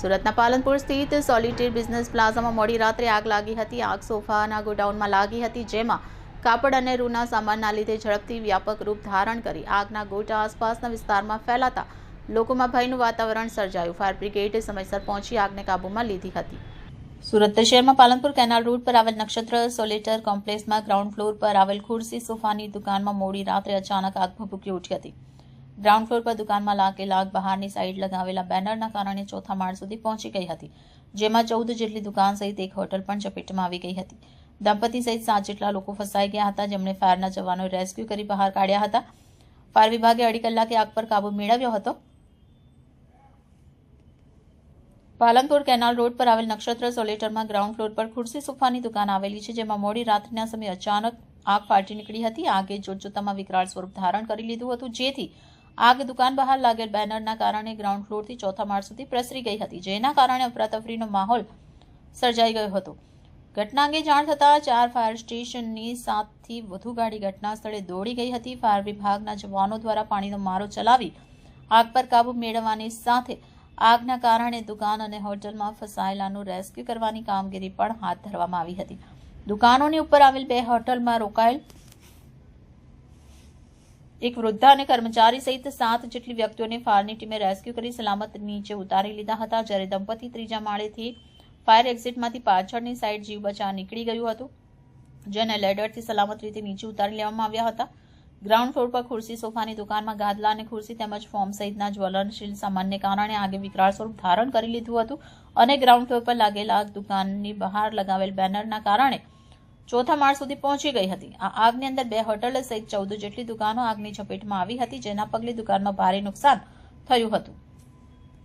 સુરતના પાલનપુર સ્થિત સોલિટેર બિઝનેસ પ્લાઝામાં મોડી રાત્રે આગ લાગી હતી. આગ સોફાના ગોડાઉનમાં લાગી હતી, જેમાં કાપડ અને રૂના સામાનના લીધે ઝડપથી વ્યાપક રૂપ ધારણ કરી આગના ગોટા આસપાસના વિસ્તારમાં ફેલાતા લોકોમાં ભયનું વાતાવરણ સર્જાયું. ફાયર બ્રિગેડે સમયસર પહોંચી આગને કાબૂમાં લીધી હતી. સુરત શહેરમાં પાલનપુર કેનાલ રોડ પર આવેલ નક્ષત્ર સોલેટર કોમ્પ્લેક્સમાં ગ્રાઉન્ડ ફ્લોર પર આવેલ ખુરશી સોફાની દુકાનમાં મોડી રાત્રે અચાનક આગ ભભૂકી ઉઠી હતી. ગ્રાઉન્ડ ફ્લોર પર દુકાનમાં લાગેલ આગ બહારની સાઈડ લગાવેલા બેનરના કારણે ચોથા માળ સુધી પહોંચી ગઈ હતી. જેમાં ચૌદ જેટલી દુકાન સહિત એક હોટલ પણ ચપેટમાં આવી ગઈ હતી. દંપતી સહિત સાત જેટલા લોકો ફસાઈ ગયા હતા. જેમણે ફાયરના જવાનોએ રેસ્ક્યુ કરી બહાર કાઢ્યા હતા. ફાયર વિભાગે અઢી કલાકે આગ પર કાબુ મેળવ્યો હતો. પાલનપુર કેનાલ રોડ પર આવેલ નક્ષત્ર સોલેટરમાં ગ્રાઉન્ડ ફ્લોર પર ખુરશી સોફાની દુકાન આવેલી છે. જેમાં મોડી રાત્રિના સમયે અચાનક આગ ફાટી નીકળી હતી. આગે જોતજોતામાં વિકરાળ સ્વરૂપ ધારણ કરી લીધું હતું. જેથી આગ દુકાન બહાર લાગેલ બેનરના કારણે ગ્રાઉન્ડ ફ્લોરથી ચોથા માળ સુધી પ્રસરી ગઈ હતી, જેના કારણે અફરાતફરીનો માહોલ સર્જાઈ ગયો હતો. ઘટના અંગે જાણ થતાં ચાર ફાયર સ્ટેશનની સાતથી વધુ ગાડી ઘટના સ્થળે દોડી ગઈ હતી. ફાયર વિભાગના જવાનો દ્વારા પાણીનો મારો ચલાવી આગ પર કાબુ મેળવવાની સાથે આગના કારણે દુકાન અને હોટલમાં ફસાયેલાનું રેસ્ક્યુ કરવાની કામગીરી પણ હાથ ધરવામાં આવી હતી. દુકાનોની ઉપર આવેલ બે હોટલમાં રોકાયેલ એક વૃદ્ધા અને કર્મચારી સહિત સાત જેટલી વ્યક્તિઓને ફાયરની ટીમે રેસ્ક્યુ કરી સલામત નીચે ઉતારી લીધા હતા. જ્યારે દંપતી ત્રીજા માળેથી ફાયર એક્ઝિટમાંથી પાછળની સાઈડ જીવ બચાવ નીકળી ગયું હતું, જેને લેડરથી સલામત રીતે નીચે ઉતારી લેવામાં આવ્યા હતા. ગ્રાઉન્ડ ફ્લોર પર ખુરશી, સોફાની દુકાનમાં ગાદલા અને ખુરશી તેમજ ફોર્મ સહિતના જ્વલનશીલ સામાનને કારણે આગે વિકરાળ સ્વરૂપ ધારણ કરી લીધું હતું અને ગ્રાઉન્ડ ફ્લોર પર લાગેલા દુકાનની બહાર લગાવેલ બેનરના કારણે ચોથા માળ સુધી પહોંચી ગઈ હતી. આ આગની અંદર બે હોટલ સહિત ચૌદ જેટલી દુકાનો આગની ઝપેટમાં આવી હતી, જેના પગલે દુકાનમાં ભારે નુકસાન થયું હતું.